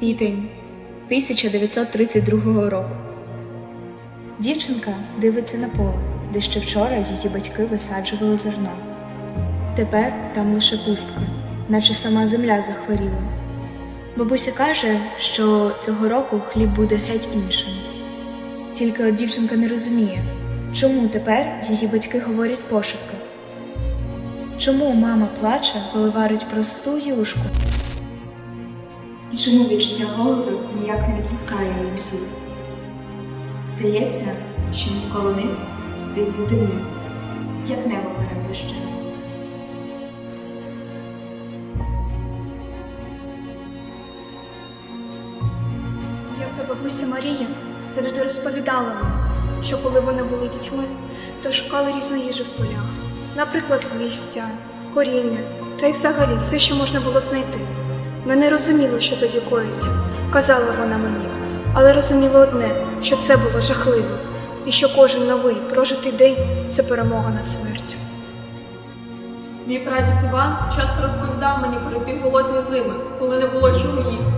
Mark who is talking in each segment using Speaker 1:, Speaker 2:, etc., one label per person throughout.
Speaker 1: Квітень 1932 року. Дівчинка дивиться на поле, де ще вчора її батьки висаджували зерно. Тепер там лише пустка, наче сама земля захворіла. Бабуся каже, що цього року хліб буде геть іншим. Тільки от дівчинка не розуміє, чому тепер її батьки говорять пошепки. Чому мама плаче, коли варить просту юшку? І чому відчуття голоду ніяк не відпускає її всіх? Здається, що навколо них світ потемнів, як небо дощем.
Speaker 2: Як бабуся Марія завжди розповідала мені, що коли вони були дітьми, то шукали різну їжу в полях, наприклад, листя, коріння та й взагалі все, що можна було знайти. Ми не розуміли, що тоді коїться, казала вона мені, але розуміло одне, що це було жахливо, і що кожен новий прожитий день це перемога над смертю.
Speaker 3: Мій прадід Іван часто розповідав мені про ті голодні зими, коли не було чого їсти.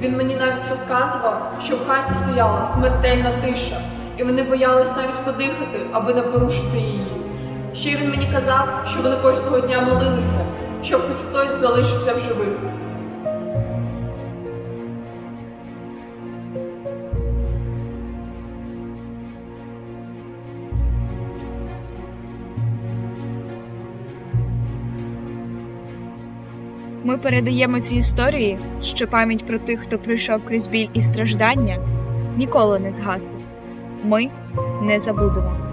Speaker 3: Він мені навіть розказував, що в хаті стояла смертельна тиша, і вони боялись навіть подихати, аби не порушити її. Ще він мені казав, що вони кожного дня молилися, щоб хоч хтось залишився в живих.
Speaker 4: Ми передаємо ці історії, що пам'ять про тих, хто пройшов крізь біль і страждання, ніколи не згасла. Ми не забудемо.